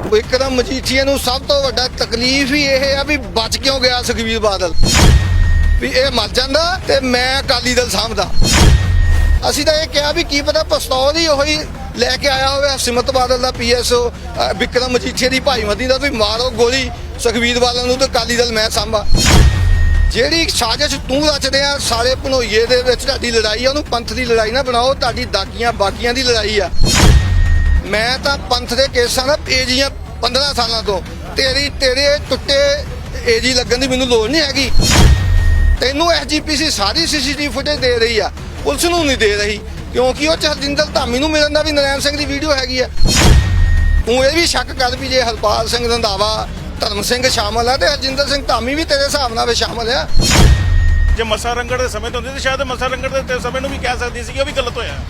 ਵਿਕਰਮ ਮਜੀਠੀਆ ਨੂੰ ਸਭ ਤੋਂ ਵੱਡਾ ਤਕਲੀਫ ਹੀ ਇਹ ਆ ਵੀ ਬਚ ਕਿਉਂ ਗਿਆ ਸੁਖਬੀਰ ਬਾਦਲ? ਵੀ ਇਹ ਮਰ ਜਾਂਦਾ ਤੇ ਮੈਂ ਅਕਾਲੀ ਦਲ ਸਾਂਭਦਾ। ਅਸੀਂ ਤਾਂ ਇਹ ਕਿਹਾ ਵੀ ਕੀ ਪਤਾ ਪਸਤੌਲ ਹੀ ਉਹੀ ਲੈ ਕੇ ਆਇਆ ਹੋਵੇ ਸਿਮਤ ਬਾਦਲ ਦਾ ਪੀਐਸਓ ਵਿਕਰਮ ਮਜੀਠੀਆ ਦੀ ਭਾਈਮਤੀ ਦਾ ਵੀ ਮਾਰੋ ਗੋਲੀ ਸੁਖਬੀਰ ਬਾਦਲ ਨੂੰ ਤੇ ਅਕਾਲੀ ਦਲ ਮੈਂ ਸਾਂਭਾ। ਜਿਹੜੀ ਸਾਜ਼ਿਸ਼ ਤੂੰ ਰਚਦੇ ਆ, ਸਾਰੇ ਭਨੋਈਏ ਦੇ ਵਿੱਚ ਤੁਹਾਡੀ ਲੜਾਈ ਆ, ਉਹਨੂੰ ਪੰਥ ਦੀ ਲੜਾਈ ਨਾ ਬਣਾਓ, ਤੁਹਾਡੀ ਦਾਗੀਆਂ ਬਾਕੀਆਂ ਦੀ ਲੜਾਈ ਆ। ਮੈਂ ਤਾਂ ਪੰਥ ਦੇ ਕੇਸਾਂ ਦਾ ਏਜੀਆਂ 15 ਸਾਲਾਂ ਤੋਂ ਤੇਰੀ, ਤੇਰੇ ਟੁੱਟੇ ਏਜੀ ਲੱਗਣ ਦੀ ਮੈਨੂੰ ਲੋੜ ਨਹੀਂ ਹੈਗੀ। ਤੈਨੂੰ ਐਸਜੀਪੀਸੀ ਸਾਰੀ ਸੀਸੀਟੀਵੀ ਫੁਟੇਜ ਦੇ ਰਹੀ ਆ। ਪੁਲਿਸ ਨੂੰ ਨਹੀਂ ਦੇ ਰਹੀ, ਕਿਉਂਕਿ ਉਹ ਚ ਹਰਜਿੰਦਰ ਧਾਮੀ ਨੂੰ ਮਿਲਣ ਦਾ ਵੀ ਨਰੈਣ ਸਿੰਘ ਦੀ ਵੀਡੀਓ ਹੈਗੀ ਆ। ਤੂੰ ਇਹ ਵੀ ਸ਼ੱਕ ਕਰ ਵੀ ਜੇ ਹਰਪਾਲ ਸਿੰਘ ਰੰਧਾਵਾ, ਧਰਮ ਸਿੰਘ ਸ਼ਾਮਲ ਆ ਤੇ ਹਰਜਿੰਦਰ ਸਿੰਘ ਧਾਮੀ ਵੀ ਤੇਰੇ ਹਿਸਾਬ ਨਾਲ ਵੀ ਸ਼ਾਮਲ ਆ। ਜੇ ਮਸਾ ਰੰਗੜ ਦੇ ਸਮੇਂ ਤੋਂ ਹੁੰਦੀ, ਤਾਂ ਸ਼ਾਇਦ ਮਸਾ ਰੰਗੜ ਦੇ ਸਮੇਂ ਨੂੰ ਵੀ ਕਹਿ ਸਕਦੀ ਸੀ ਕਿ ਉਹ ਵੀ ਗਲਤ ਹੋਇਆ।